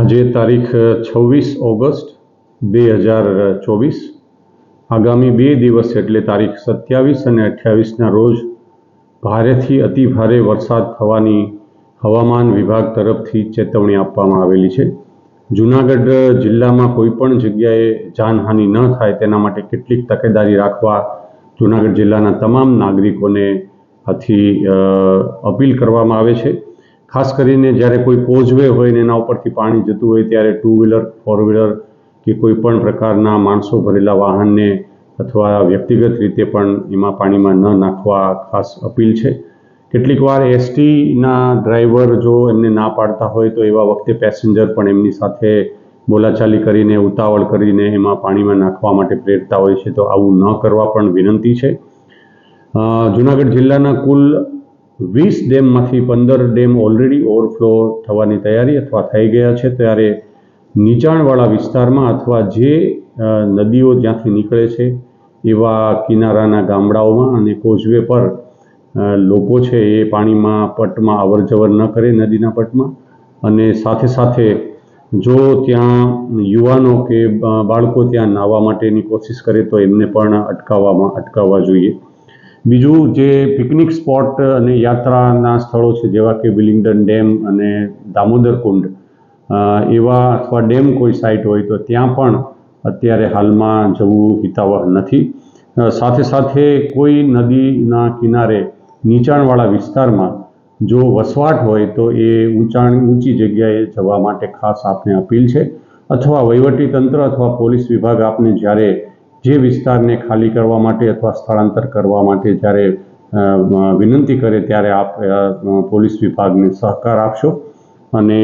આજે તારીખ છવ્વીસ ઓગસ્ટ બે હજાર ચોવીસ. આગામી બે દિવસ એટલે તારીખ સત્યાવીસ અને અઠ્યાવીસના રોજ ભારેથી અતિ ભારે વરસાદ થવાની હવામાન વિભાગ તરફથી ચેતવણી આપવામાં આવેલી છે. જૂનાગઢ જિલ્લામાં કોઈ પણ જગ્યાએ જાનહાનિ ન થાય તેના માટે કેટલીક તકેદારી રાખવા જૂનાગઢ જિલ્લાના તમામ નાગરિકોને આથી અપીલ કરવામાં આવે છે. ખાસ કરીને જ્યારે કોઈ કોઝવે હોય ને એના ઉપરથી પાણી જતું હોય ત્યારે ટુ વ્હીલર ફોર વ્હીલર કે કોઈ પણ પ્રકારના માણસો ભરેલા વાહનને અથવા વ્યક્તિગત રીતે પણ એમાં પાણીમાં ન નાખવા ખાસ અપીલ છે. કેટલીક વાર એસટીના ડ્રાઈવર જો એમને ના પાડતા હોય તો એવા વખતે પેસેન્જર પણ એમની સાથે બોલાચાલી કરીને, ઉતાવળ કરીને એમાં પાણીમાં નાખવા માટે પ્રેરતા હોય છે તો આવું ન કરવા પણ વિનંતી છે. જુનાગઢ જિલ્લાના કુલ વીસ ડેમમાંથી પંદર ડેમ ઓલરેડી ઓવરફ્લો થવાની તૈયારી અથવા થઈ ગયા છે, ત્યારે નીચાણવાળા વિસ્તારમાં અથવા જે નદીઓ જ્યાંથી નીકળે છે, એવા કિનારાના ગામડાઓમાં અને કોઝવે પર લોકો છે એ પાણીમાં, પટમાં અવર જવર ન કરે નદીના પટમાં. અને સાથે સાથે જો ત્યાં યુવાનો કે બાળકો ત્યાં નાહવા માટેની કોશિશ કરે તો એમને પણ અટકાવવામાં, અટકાવવા જોઈએ. બીજું જે પિકનિક સ્પોટ અને યાત્રાના સ્થળો છે, જેવા કે વિલિંગડન ડેમ અને દામોદર કુંડ એવા અથવા ડેમ કોઈ સાઇટ હોય તો ત્યાં પણ અત્યારે હાલમાં જવું હિતાવહ નથી. સાથે સાથે કોઈ નદીના કિનારે નીચાણવાળા વિસ્તારમાં જો વસવાટ હોય તો એ ઊંચાણ, ઊંચી જગ્યાએ જવા માટે ખાસ આપને અપીલ છે. અથવા વહીવટી તંત્ર અથવા પોલીસ વિભાગ આપને જ્યારે જે વિસ્તારને ખાલી કરવા માટે અથવા સ્થળાંતર કરવા માટે જ્યારે વિનંતી કરે ત્યારે આપ પોલીસ વિભાગને સહકાર આપશો. અને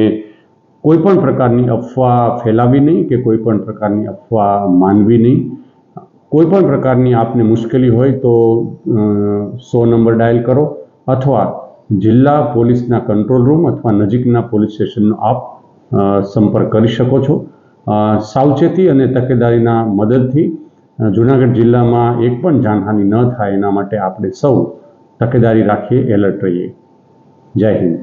કોઈ પણ પ્રકારની અફવા ફેલાવી નહીં કે કોઈ પણ પ્રકારની અફવા માનવી નહીં. કોઈ પણ પ્રકારની આપને મુશ્કેલી હોય તો સો નંબર ડાયલ કરો અથવા જિલ્લા પોલીસના કંટ્રોલ રૂમ અથવા નજીકના પોલીસ સ્ટેશનનો આપ સંપર્ક કરી શકો છો. સાવચેતી અને તકેદારીના મદદથી જૂનાગઢ જિલ્લામાં એક પણ જાનહાનિ ન થાય એના માટે આપણે સૌ તકેદારી રાખીએ એલર્ટ રહીએ. જય હિન્દ.